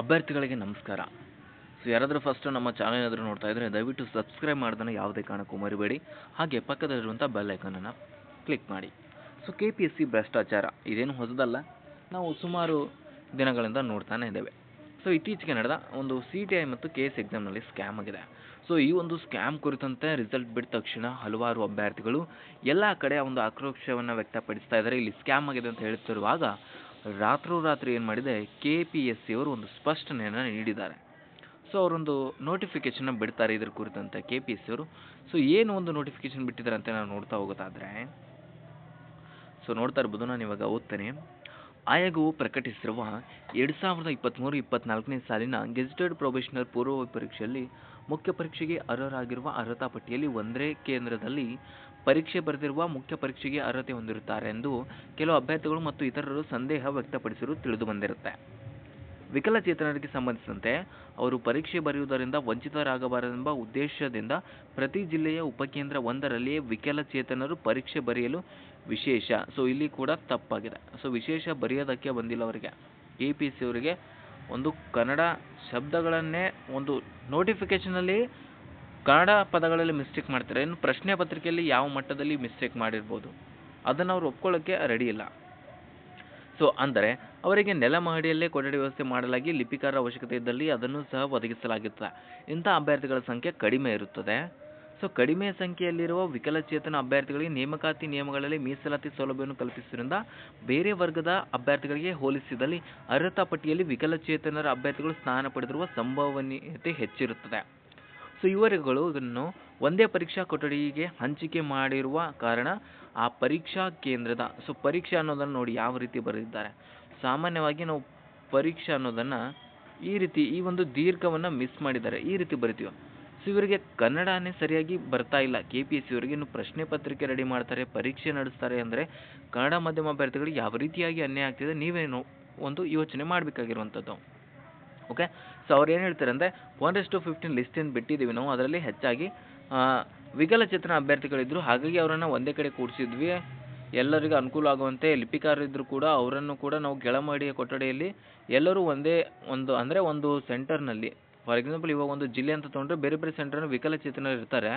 ಅಭ್ಯರ್ಥಿಗಳಿಗೆ ನಮಸ್ಕಾರ. ಸೊ ಯಾರಾದರೂ ಫಸ್ಟು ನಮ್ಮ ಚಾನಲ್ ಏನಾದರೂ ನೋಡ್ತಾ ಇದ್ದರೆ ದಯವಿಟ್ಟು ಸಬ್ಸ್ಕ್ರೈಬ್ ಮಾಡ್ದನ್ನು ಯಾವುದೇ ಕಾರಣಕ್ಕೂ ಮರಿಬೇಡಿ. ಹಾಗೆ ಪಕ್ಕದಲ್ಲಿರುವಂಥ ಬೆಲ್ ಐಕನನ್ನು ಕ್ಲಿಕ್ ಮಾಡಿ. So K P S C ಭ್ರಷ್ಟಾಚಾರ ಇದೇನು ಹೊಸದಲ್ಲ, ನಾವು ಸುಮಾರು ದಿನಗಳಿಂದ ನೋಡ್ತಾನೇ ಇದ್ದೇವೆ. ಸೊ ಇತ್ತೀಚೆಗೆ ನಡೆದ ಒಂದು ಸಿ ಟಿ ಐ ಮತ್ತು ಕೆ ಎಸ್ ಎಕ್ಸಾಮ್ನಲ್ಲಿ ಸ್ಕ್ಯಾಮ್ ಆಗಿದೆ. ಸೊ ಈ ಒಂದು ಸ್ಕ್ಯಾಮ್ ಕುರಿತಂತೆ ರಿಸಲ್ಟ್ ಬಿಟ್ಟ ತಕ್ಷಣ ಹಲವಾರು ಅಭ್ಯರ್ಥಿಗಳು ಎಲ್ಲ ಕಡೆ ಒಂದು ಆಕ್ರೋಶವನ್ನು ವ್ಯಕ್ತಪಡಿಸ್ತಾ ಇದ್ದಾರೆ. ಇಲ್ಲಿ ಸ್ಕ್ಯಾಮ್ ಆಗಿದೆ ಅಂತ ಹೇಳ್ತಿರುವಾಗ ರಾತ್ರೋರಾತ್ರಿ ಏನು ಮಾಡಿದೆ ಕೆ ಪಿ ಎಸ್ ಸಿ ಅವರು ಒಂದು ಸ್ಪಷ್ಟನೆಯನ್ನು ನೀಡಿದ್ದಾರೆ. ಸೊ ಅವರೊಂದು ನೋಟಿಫಿಕೇಶನ್ನ ಬಿಡ್ತಾರೆ ಇದ್ರ ಕುರಿತಂತೆ ಕೆ ಪಿ ಎಸ್ ಸಿ ಅವರು. ಸೊ ಏನು ಒಂದು ನೋಟಿಫಿಕೇಷನ್ ಬಿಟ್ಟಿದ್ದಾರೆ ಅಂತ ನಾವು ನೋಡ್ತಾ ಹೋಗೋದಾದರೆ ಸೊ ನೋಡ್ತಾ ಇರ್ಬೋದು, ನಾನು ಇವಾಗ ಓದ್ತೇನೆ. ಆಯೋಗವು ಪ್ರಕಟಿಸಿರುವ ಎರಡು ಸಾವಿರದ ಇಪ್ಪತ್ತ್ಮೂರು ಇಪ್ಪತ್ನಾಲ್ಕನೇ ಸಾಲಿನ ಗೆಜೆಟೆಡ್ ಪ್ರೊಬೇಷನರ್ ಪೂರ್ವ ಪರೀಕ್ಷೆಯಲ್ಲಿ ಮುಖ್ಯ ಪರೀಕ್ಷೆಗೆ ಅರ್ಹರಾಗಿರುವ ಅರ್ಹತಾ ಪಟ್ಟಿಯಲ್ಲಿ ಒಂದೇ ಕೇಂದ್ರದಲ್ಲಿ ಪರೀಕ್ಷೆ ಬರೆದಿರುವ ಮುಖ್ಯ ಪರೀಕ್ಷೆಗೆ ಅರ್ಹತೆ ಹೊಂದಿರುತ್ತಾರೆ ಎಂದು ಕೆಲವು ಅಭ್ಯರ್ಥಿಗಳು ಮತ್ತು ಇತರರು ಸಂದೇಹ ವ್ಯಕ್ತಪಡಿಸಿರುವುದು ತಿಳಿದು ಬಂದಿರುತ್ತೆ. ವಿಕಲಚೇತನರಿಗೆ ಸಂಬಂಧಿಸಿದಂತೆ ಅವರು ಪರೀಕ್ಷೆ ಬರೆಯುವುದರಿಂದ ವಂಚಿತರಾಗಬಾರದೆಂಬ ಉದ್ದೇಶದಿಂದ ಪ್ರತಿ ಜಿಲ್ಲೆಯ ಉಪಕೇಂದ್ರ ಒಂದರಲ್ಲಿಯೇ ವಿಕಲಚೇತನರು ಪರೀಕ್ಷೆ ಬರೆಯಲು ವಿಶೇಷ. ಸೊ ಇಲ್ಲಿ ಕೂಡ ತಪ್ಪಾಗಿದೆ. ಸೊ ವಿಶೇಷ ಬರೆಯೋದಕ್ಕೆ ಬಂದಿಲ್ಲ ಅವರಿಗೆ. ಎ ಪಿ ಸಿ ಅವರಿಗೆ ಒಂದು ಕನ್ನಡ ಶಬ್ದಗಳನ್ನೇ ಒಂದು ನೋಟಿಫಿಕೇಷನಲ್ಲಿ ಕನ್ನಡ ಪದಗಳಲ್ಲಿ ಮಿಸ್ಟೇಕ್ ಮಾಡ್ತಾರೆ. ಇನ್ನು ಪ್ರಶ್ನೆ ಪತ್ರಿಕೆಯಲ್ಲಿ ಯಾವ ಮಟ್ಟದಲ್ಲಿ ಮಿಸ್ಟೇಕ್ ಮಾಡಿರ್ಬೋದು? ಅದನ್ನು ಅವ್ರು ಒಪ್ಕೊಳ್ಳೋಕ್ಕೆ ರೆಡಿ ಇಲ್ಲ. ಸೊ ಅಂದರೆ ಅವರಿಗೆ ನೆಲ ಮಹಡಿಯಲ್ಲೇ ಕೊಠಡಿ ವ್ಯವಸ್ಥೆ ಮಾಡಲಾಗಿ ಲಿಪಿಕಾರರ ಅವಶ್ಯಕತೆ ಇದ್ದಲ್ಲಿ ಅದನ್ನು ಸಹ ಒದಗಿಸಲಾಗುತ್ತದೆ ಇಂಥ ಅಭ್ಯರ್ಥಿಗಳ ಸಂಖ್ಯೆ ಕಡಿಮೆ ಇರುತ್ತದೆ. ಸೊ ಕಡಿಮೆ ಸಂಖ್ಯೆಯಲ್ಲಿರುವ ವಿಕಲಚೇತನ ಅಭ್ಯರ್ಥಿಗಳಿಗೆ ನೇಮಕಾತಿ ನಿಯಮಗಳಲ್ಲಿ ಮೀಸಲಾತಿ ಸೌಲಭ್ಯವನ್ನು ಕಲ್ಪಿಸುವುದರಿಂದ ಬೇರೆ ವರ್ಗದ ಅಭ್ಯರ್ಥಿಗಳಿಗೆ ಹೋಲಿಸಿದಲ್ಲಿ ಅರ್ಹತಾ ಪಟ್ಟಿಯಲ್ಲಿ ವಿಕಲಚೇತನರ ಅಭ್ಯರ್ಥಿಗಳು ಸ್ಥಾನ ಪಡೆದಿರುವ ಸಂಭವನೀಯತೆ ಹೆಚ್ಚಿರುತ್ತದೆ. ಸೊ ಇವರುಗಳು ಇದನ್ನು ಒಂದೇ ಪರೀಕ್ಷಾ ಕೊಠಡಿಗೆ ಹಂಚಿಕೆ ಮಾಡಿರುವ ಕಾರಣ ಆ ಪರೀಕ್ಷಾ ಕೇಂದ್ರದ, ಸೊ ಪರೀಕ್ಷೆ ಅನ್ನೋದನ್ನು ನೋಡಿ ಯಾವ ರೀತಿ ಬರೆದಿದ್ದಾರೆ. ಸಾಮಾನ್ಯವಾಗಿ ನಾವು ಪರೀಕ್ಷೆ ಅನ್ನೋದನ್ನು ಈ ರೀತಿ ಈ ಒಂದು ದೀರ್ಘವನ್ನು ಮಿಸ್ ಮಾಡಿದ್ದಾರೆ. ಈ ರೀತಿ ಬರಿತೀವಿ. ಸೊ ಇವರಿಗೆ ಕನ್ನಡನೇ ಸರಿಯಾಗಿ ಬರ್ತಾ ಇಲ್ಲ. ಕೆ ಪಿ ಎಸ್ ಸಿ ಅವರಿಗೆ ಇನ್ನು ಪ್ರಶ್ನೆ ಪತ್ರಿಕೆ ರೆಡಿ ಮಾಡ್ತಾರೆ, ಪರೀಕ್ಷೆ ನಡೆಸ್ತಾರೆ ಅಂದರೆ ಕನ್ನಡ ಮಾಧ್ಯಮ ಅಭ್ಯರ್ಥಿಗಳಿಗೆ ಯಾವ ರೀತಿಯಾಗಿ ಅನ್ಯಾಯ ಆಗ್ತಿದೆ ನೀವೇನು ಒಂದು ಯೋಚನೆ ಮಾಡಬೇಕಾಗಿರುವಂಥದ್ದು. ಓಕೆ ಸೊ ಅವ್ರು ಏನು ಹೇಳ್ತಾರೆ ಅಂದರೆ ಒನ್ ಟು ಫಿಫ್ಟೀನ್ ಲಿಸ್ಟನ್ನು ಬಿಟ್ಟಿದ್ದೀವಿ ನಾವು, ಅದರಲ್ಲಿ ಹೆಚ್ಚಾಗಿ ವಿಕಲಚೇತನ ಅಭ್ಯರ್ಥಿಗಳಿದ್ದರು ಹಾಗಾಗಿ ಅವರನ್ನು ಒಂದೇ ಕಡೆ ಕೂಡಿಸಿದ್ವಿ. ಎಲ್ಲರಿಗೂ ಅನುಕೂಲ ಆಗುವಂತೆ ಲಿಪಿಕಾರರಿದ್ದರೂ ಕೂಡ, ಅವರನ್ನು ಕೂಡ ನಾವು ಕೆಳಮಡಿಯ ಕೊಠಡಿಯಲ್ಲಿ ಎಲ್ಲರೂ ಒಂದೇ ಒಂದು, ಅಂದರೆ ಒಂದು ಸೆಂಟರ್ನಲ್ಲಿ ಫಾರ್ ಎಕ್ಸಾಂಪಲ್ ಇವಾಗ ಒಂದು ಜಿಲ್ಲೆ ಅಂತ ತೊಗೊಂಡ್ರೆ ಬೇರೆ ಬೇರೆ ಸೆಂಟರ್ನ ವಿಕಲಚೇತನರು ಇರ್ತಾರೆ.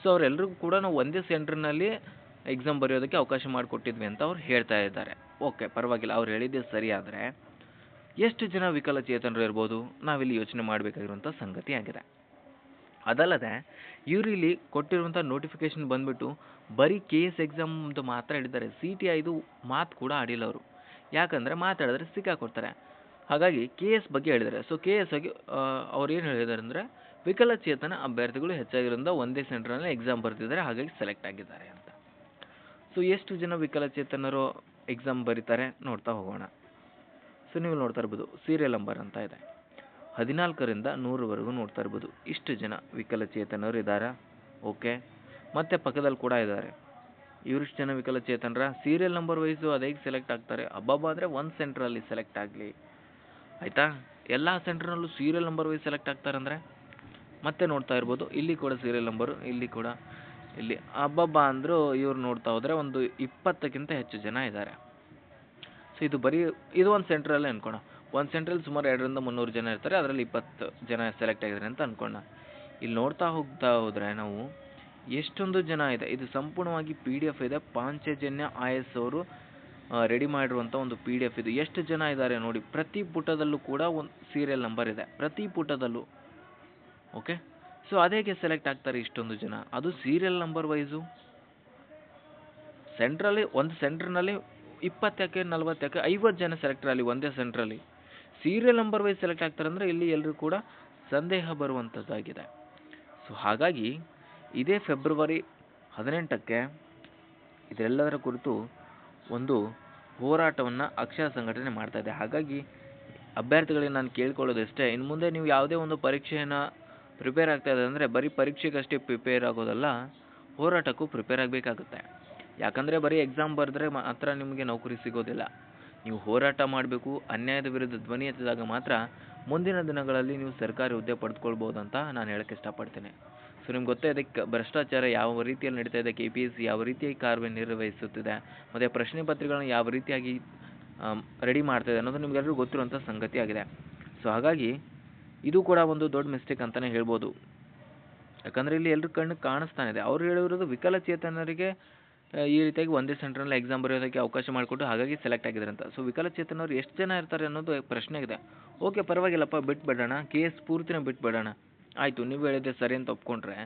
ಸೊ ಅವರೆಲ್ಲರಿಗೂ ಕೂಡ ನಾವು ಒಂದೇ ಸೆಂಟರ್ನಲ್ಲಿ ಎಕ್ಸಾಮ್ ಬರೆಯೋದಕ್ಕೆ ಅವಕಾಶ ಮಾಡಿಕೊಟ್ಟಿದ್ವಿ ಅಂತ ಅವ್ರು ಹೇಳ್ತಾ ಇದ್ದಾರೆ. ಓಕೆ ಪರವಾಗಿಲ್ಲ, ಅವ್ರು ಹೇಳಿದ್ದೆ ಸರಿ ಆದರೆ ಎಷ್ಟು ಜನ ವಿಕಲಚೇತನರು ಇರ್ಬೋದು? ನಾವಿಲ್ಲಿ ಯೋಚನೆ ಮಾಡಬೇಕಾಗಿರುವಂಥ ಸಂಗತಿ ಆಗಿದೆ. ಅದಲ್ಲದೆ ಇವರು ಇಲ್ಲಿ ಕೊಟ್ಟಿರುವಂಥ ನೋಟಿಫಿಕೇಶನ್ ಬಂದ್ಬಿಟ್ಟು ಬರೀ ಕೆ ಎಸ್ ಎಕ್ಸಾಮ್ದು ಮಾತ್ರ ಹೇಳಿದ್ದಾರೆ. ಸಿ ಟಿ ಐದು ಮಾತು ಕೂಡ ಆಡಿಲ್ಲ ಅವರು. ಯಾಕಂದರೆ ಮಾತಾಡಿದ್ರೆ ಸಿಕ್ಕಾಕೊಡ್ತಾರೆ. ಹಾಗಾಗಿ ಕೆ ಎಸ್ ಬಗ್ಗೆ ಹೇಳಿದ್ದಾರೆ. ಸೊ ಕೆ ಎಸ್ ಆಗಿ ಅವ್ರು ಏನು ಹೇಳಿದ್ದಾರೆ ಅಂದರೆ ವಿಕಲಚೇತನ ಅಭ್ಯರ್ಥಿಗಳು ಹೆಚ್ಚಾಗಿರೋದ್ರಿಂದ ಒಂದೇ ಸೆಂಟ್ರಲ್ಲಿ ಎಕ್ಸಾಮ್ ಬರ್ತಿದ್ದಾರೆ, ಹಾಗಾಗಿ ಸೆಲೆಕ್ಟ್ ಆಗಿದ್ದಾರೆ ಅಂತ. ಸೊ ಎಷ್ಟು ಜನ ವಿಕಲಚೇತನರು ಎಕ್ಸಾಮ್ ಬರೀತಾರೆ ನೋಡ್ತಾ ಹೋಗೋಣ. ಸೊ ನೀವು ನೋಡ್ತಾ ಇರ್ಬೋದು ಸೀರಿಯಲ್ ನಂಬರ್ ಅಂತ ಇದೆ. ಹದಿನಾಲ್ಕರಿಂದ ನೂರವರೆಗೂ ನೋಡ್ತಾ ಇರ್ಬೋದು, ಇಷ್ಟು ಜನ ವಿಕಲಚೇತನರು ಇದ್ದಾರೆ? ಓಕೆ ಮತ್ತು ಪಕ್ಕದಲ್ಲಿ ಕೂಡ ಇದ್ದಾರೆ. ಇವರಿಷ್ಟು ಜನ ವಿಕಲಚೇತನರ? ಸೀರಿಯಲ್ ನಂಬರ್ ವೈಸು ಅದೇ ಸೆಲೆಕ್ಟ್ ಆಗ್ತಾರೆ. ಹಬ್ಬಬ್ಬ ಅಂದರೆ ಒಂದು ಸೆಂಟ್ರಲ್ಲಿ ಸೆಲೆಕ್ಟ್ ಆಗಲಿ. ಆಯಿತಾ? ಎಲ್ಲ ಸೆಂಟ್ರ್ನಲ್ಲೂ ಸೀರಿಯಲ್ ನಂಬರ್ ವೈಸ್ ಸೆಲೆಕ್ಟ್ ಆಗ್ತಾರಂದರೆ ಮತ್ತೆ ನೋಡ್ತಾ ಇರ್ಬೋದು. ಇಲ್ಲಿ ಕೂಡ ಸೀರಿಯಲ್ ನಂಬರು ಇಲ್ಲಿ ಕೂಡ, ಇಲ್ಲಿ ಹಬ್ಬಬ್ಬ ಅಂದರೂ ಇವ್ರು ನೋಡ್ತಾ ಹೋದರೆ ಒಂದು ಇಪ್ಪತ್ತಕ್ಕಿಂತ ಹೆಚ್ಚು ಜನ ಇದ್ದಾರೆ ಸೊ ಇದು ಬರೀ, ಇದು ಒಂದು ಸೆಂಟ್ರಲ್ಲೇ ಅನ್ಕೋಣ. ಒಂದು ಸೆಂಟ್ರಲ್ಲಿ ಸುಮಾರು ಎರಡರಿಂದ ಮುನ್ನೂರು ಜನ ಇರ್ತಾರೆ, ಅದರಲ್ಲಿ ಇಪ್ಪತ್ತು ಜನ ಸೆಲೆಕ್ಟ್ ಆಗಿದ್ದಾರೆ ಅಂತ ಅನ್ಕೋಣ. ಇಲ್ಲಿ ನೋಡ್ತಾ ಹೋಗ್ತಾ ಹೋದರೆ ನಾವು ಎಷ್ಟೊಂದು ಜನ ಇದೆ. ಇದು ಸಂಪೂರ್ಣವಾಗಿ ಪಿ ಡಿ ಎಫ್ ಇದೆ. ಪಾಂಚಜನ್ಯ ಐ ಎಸ್ ಅವರು ರೆಡಿ ಮಾಡಿರುವಂಥ ಒಂದು ಪಿ ಡಿ ಎಫ್ ಇದು. ಎಷ್ಟು ಜನ ಇದ್ದಾರೆ ನೋಡಿ, ಪ್ರತಿ ಪುಟದಲ್ಲೂ ಕೂಡ ಒಂದು ಸೀರಿಯಲ್ ನಂಬರ್ ಇದೆ. ಪ್ರತಿ ಪುಟದಲ್ಲೂ. ಓಕೆ ಸೊ ಅದೇಗೆ ಸೆಲೆಕ್ಟ್ ಆಗ್ತಾರೆ ಇಷ್ಟೊಂದು ಜನ. ಅದು ಸೀರಿಯಲ್ ನಂಬರ್ ವೈಸು ಸೆಂಟ್ರಲ್ಲಿ ಒಂದು ಸೆಂಟ್ರ್ನಲ್ಲಿ ಇಪ್ಪತ್ತಕ್ಕೆ, ನಲ್ವತ್ತಕ್ಕೆ, ಐವತ್ತು ಜನ ಸೆಲೆಕ್ಟರ್ ಅಲ್ಲಿ ಒಂದೇ ಸೆಂಟ್ರಲ್ಲಿ ಸೀರಿಯಲ್ ನಂಬರ್ ವೈಸ್ ಸೆಲೆಕ್ಟ್ ಆಗ್ತಾರೆ ಅಂದರೆ ಇಲ್ಲಿ ಎಲ್ಲರೂ ಕೂಡ ಸಂದೇಹ ಬರುವಂಥದ್ದಾಗಿದೆ ಸೊ ಹಾಗಾಗಿ ಇದೇ ಫೆಬ್ರವರಿ ಹದಿನೆಂಟಕ್ಕೆ ಇದೆಲ್ಲದರ ಕುರಿತು ಒಂದು ಹೋರಾಟವನ್ನು ಅಕ್ಷರ ಸಂಘಟನೆ ಮಾಡ್ತಾ ಇದೆ. ಹಾಗಾಗಿ ಅಭ್ಯರ್ಥಿಗಳಿಗೆ ನಾನು ಕೇಳ್ಕೊಳ್ಳೋದಷ್ಟೇ, ಇನ್ನು ಮುಂದೆ ನೀವು ಯಾವುದೇ ಒಂದು ಪರೀಕ್ಷೆಯನ್ನು ಪ್ರಿಪೇರ್ ಆಗ್ತಾ ಇದೆ ಅಂದರೆ ಬರೀ ಪರೀಕ್ಷೆಗಷ್ಟೇ ಪ್ರಿಪೇರ್ ಆಗೋದಲ್ಲ, ಹೋರಾಟಕ್ಕೂ ಪ್ರಿಪೇರ್ ಆಗಬೇಕಾಗುತ್ತೆ. ಯಾಕಂದರೆ ಬರೀ ಎಕ್ಸಾಮ್ ಬರೆದ್ರೆ ಮಾತ್ರ ನಿಮಗೆ ನೌಕರಿ ಸಿಗೋದಿಲ್ಲ. ನೀವು ಹೋರಾಟ ಮಾಡಬೇಕು, ಅನ್ಯಾಯದ ವಿರುದ್ಧ ಧ್ವನಿ ಎತ್ತಿದಾಗ ಮಾತ್ರ ಮುಂದಿನ ದಿನಗಳಲ್ಲಿ ನೀವು ಸರ್ಕಾರಿ ಹುದ್ದೆ ಪಡೆದುಕೊಳ್ಬೋದು ಅಂತ ನಾನು ಹೇಳಕ್ಕೆ ಇಷ್ಟಪಡ್ತೇನೆ. ಸೊ ನಿಮ್ಗೆ ಗೊತ್ತೇ ಇದೆ ಭ್ರಷ್ಟಾಚಾರ ಯಾವ ರೀತಿಯಲ್ಲಿ ನಡೀತಾ ಇದೆ ಕೆ ಪಿ ಎಸ್ ಸಿ ಯಾವ ರೀತಿಯಾಗಿ ಕಾರ್ಯನಿರ್ವಹಿಸುತ್ತಿದೆ ಮತ್ತು ಪ್ರಶ್ನೆ ಪತ್ರಿಕೆಗಳನ್ನ ಯಾವ ರೀತಿಯಾಗಿ ರೆಡಿ ಮಾಡ್ತಾಯಿದೆ ಅನ್ನೋದು ನಿಮಗೆಲ್ಲರಿಗೂ ಗೊತ್ತಿರುವಂಥ ಸಂಗತಿ ಆಗಿದೆ. ಸೊ ಹಾಗಾಗಿ ಇದು ಕೂಡ ಒಂದು ದೊಡ್ಡ ಮಿಸ್ಟೇಕ್ ಅಂತಲೇ ಹೇಳ್ಬೋದು. ಯಾಕಂದರೆ ಇಲ್ಲಿ ಎಲ್ಲರ ಕಣ್ಣು ಕಾಣಿಸ್ತಾನೆ ಇದೆ. ಅವ್ರು ಹೇಳಿರೋದು ವಿಕಲಚೇತನರಿಗೆ ಈ ರೀತಿಯಾಗಿ ಒಂದೇ ಸೆಂಟ್ರಲ್ಲಿ ಎಕ್ಸಾಮ್ ಬರೆಯೋದಕ್ಕೆ ಅವಕಾಶ ಮಾಡಿಕೊಟ್ಟು ಹಾಗಾಗಿ ಸೆಲೆಕ್ಟ್ ಆಗಿದ್ದಾರೆ ಅಂತ ಸೊ ವಿಕಲಚೇತನವ್ರು ಎಷ್ಟು ಜನ ಇರ್ತಾರೆ ಅನ್ನೋದು ಪ್ರಶ್ನೆ ಇದೆ. ಓಕೆ ಪರವಾಗಿಲ್ಲಪ್ಪ ಬಿಟ್ಬಿಡೋಣ ಎಸ್ ಪೂರ್ತಿನ ಬಿಟ್ಬಿಡೋಣ ಆಯಿತು, ನೀವು ಹೇಳಿದ್ದೆ ಸರಿ ಅಂತ ಒಪ್ಕೊಂಡ್ರೆ.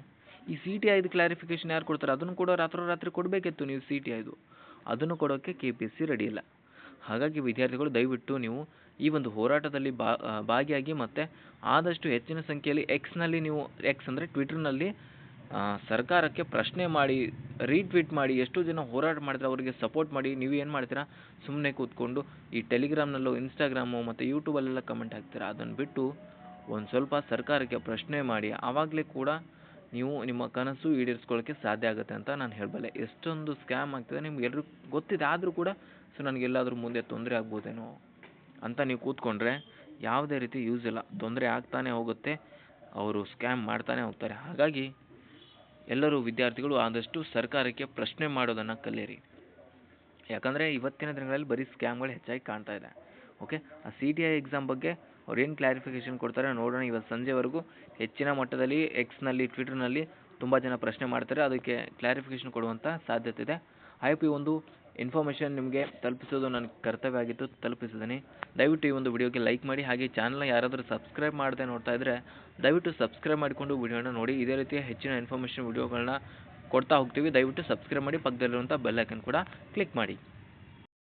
ಈ ಸಿ ಟಿ ಐದು ಕ್ಲಾರಿಫಿಕೇಷನ್ ಯಾರು ಕೊಡ್ತಾರೆ? ಅದನ್ನು ಕೂಡ ರಾತ್ರೋರಾತ್ರಿ ಕೊಡಬೇಕಿತ್ತು ನೀವು ಸಿ ಟಿ ಐದು ಅದನ್ನು ಕೊಡೋಕ್ಕೆ K P S C ready ಇಲ್ಲ. ಹಾಗಾಗಿ ವಿದ್ಯಾರ್ಥಿಗಳು ದಯವಿಟ್ಟು ನೀವು ಈ ಒಂದು ಹೋರಾಟದಲ್ಲಿ ಭಾಗಿಯಾಗಿ ಮತ್ತು ಆದಷ್ಟು ಹೆಚ್ಚಿನ ಸಂಖ್ಯೆಯಲ್ಲಿ ಎಕ್ಸ್ನಲ್ಲಿ ನೀವು ಎಕ್ಸ್ ಅಂದರೆ ಟ್ವಿಟರ್ನಲ್ಲಿ ಸರ್ಕಾರಕ್ಕೆ ಪ್ರಶ್ನೆ ಮಾಡಿ, ರೀಟ್ವೀಟ್ ಮಾಡಿ, ಎಷ್ಟು ಜನ ಹೋರಾಟ ಮಾಡಿದ್ರೆ ಅವರಿಗೆ ಸಪೋರ್ಟ್ ಮಾಡಿ, ನೀವು ಏನು ಮಾಡ್ತೀರಾ? ಸುಮ್ಮನೆ ಕೂತ್ಕೊಂಡು ಈ ಟೆಲಿಗ್ರಾಮ್ನಲ್ಲೋ ಇನ್ಸ್ಟಾಗ್ರಾಮು ಮತ್ತು ಯೂಟ್ಯೂಬಲ್ಲೆಲ್ಲ ಕಮೆಂಟ್ ಹಾಕ್ತೀರಾ? ಅದನ್ನು ಬಿಟ್ಟು ಒಂದು ಸ್ವಲ್ಪ ಸರ್ಕಾರಕ್ಕೆ ಪ್ರಶ್ನೆ ಮಾಡಿ ಆವಾಗಲೇ ಕೂಡ ನೀವು ನಿಮ್ಮ ಕನಸು ಈಡೇರಿಸ್ಕೊಳ್ಳೋಕ್ಕೆ ಸಾಧ್ಯ ಆಗುತ್ತೆ ಅಂತ ನಾನು ಹೇಳಬಲ್ಲೆ. ಎಷ್ಟೊಂದು ಸ್ಕ್ಯಾಮ್ ಆಗ್ತಿದೆ, ನಿಮ್ಗೆ ಎಲ್ಲರೂ ಗೊತ್ತಿದೆ. ಆದರೂ ಕೂಡ ಸೊ ನನಗೆಲ್ಲಾದರೂ ಮುಂದೆ ತೊಂದರೆ ಆಗ್ಬೋದೇನೋ ಅಂತ ನೀವು ಕೂತ್ಕೊಂಡ್ರೆ ಯಾವುದೇ ರೀತಿ ಯೂಸ್ ಇಲ್ಲ. ತೊಂದರೆ ಆಗ್ತಾನೆ ಹೋಗುತ್ತೆ. ಅವರು ಸ್ಕ್ಯಾಮ್ ಮಾಡ್ತಾನೆ ಹೋಗ್ತಾರೆ. ಹಾಗಾಗಿ ಎಲ್ಲರೂ ವಿದ್ಯಾರ್ಥಿಗಳು ಆದಷ್ಟು ಸರ್ಕಾರಕ್ಕೆ ಪ್ರಶ್ನೆ ಮಾಡೋದನ್ನು ಕಲಿಯಿರಿ ಯಾಕಂದರೆ ಇವತ್ತಿನ ದಿನಗಳಲ್ಲಿ ಬರೀ ಸ್ಕ್ಯಾಮ್ಗಳು ಹೆಚ್ಚಾಗಿ ಕಾಣ್ತಾ ಇದೆ. ಓಕೆ ಆ ಸಿ ಟಿ ಐ ಎಕ್ಸಾಮ್ ಬಗ್ಗೆ ಅವ್ರು ಏನು ಕ್ಲಾರಿಫಿಕೇಷನ್ ಕೊಡ್ತಾರೆ ನೋಡೋಣ ಇವತ್ತು ಸಂಜೆವರೆಗೂ ಹೆಚ್ಚಿನ ಮಟ್ಟದಲ್ಲಿ ಎಕ್ಸ್ನಲ್ಲಿ ಟ್ವಿಟರ್ನಲ್ಲಿ ತುಂಬ ಜನ ಪ್ರಶ್ನೆ ಮಾಡ್ತಾರೆ. ಅದಕ್ಕೆ ಕ್ಲಾರಿಫಿಕೇಷನ್ ಕೊಡುವಂಥ ಸಾಧ್ಯತೆ ಇದೆ. ಐ ಪಿ ಒಂದು ಇನ್ಫಾರ್ಮೇಷನ್ ನಿಮಗೆ ತಲುಪಿಸೋದು ನನ್ನ ಕರ್ತವ್ಯ ಆಗಿತ್ತು ತಲುಪಿಸಿದ್ದೀನಿ ದಯವಿಟ್ಟು ಈ ಒಂದು ವಿಡಿಯೋಗೆ ಲೈಕ್ ಮಾಡಿ, ಹಾಗೆ ಚಾನಲ್ನ ಯಾರಾದರೂ ಸಬ್ಸ್ಕ್ರೈಬ್ ಮಾಡದೆ ನೋಡ್ತಾ ಇದ್ದರೆ ದಯವಿಟ್ಟು ಸಬ್ಸ್ಕ್ರೈಬ್ ಮಾಡಿಕೊಂಡು ವಿಡಿಯೋನ ನೋಡಿ. ಇದೇ ರೀತಿಯ ಹೆಚ್ಚಿನ ಇನ್ಫಾರ್ಮೇಷನ್ ವಿಡಿಯೋಗಳನ್ನ ಕೊಡ್ತಾ ಹೋಗ್ತೀವಿ. ದಯವಿಟ್ಟು ಸಬ್ಸ್ಕ್ರೈಬ್ ಮಾಡಿ ಪಕ್ಕದಲ್ಲಿರುವಂಥ ಬೆಲ್ ಕೂಡ ಕ್ಲಿಕ್ ಮಾಡಿ.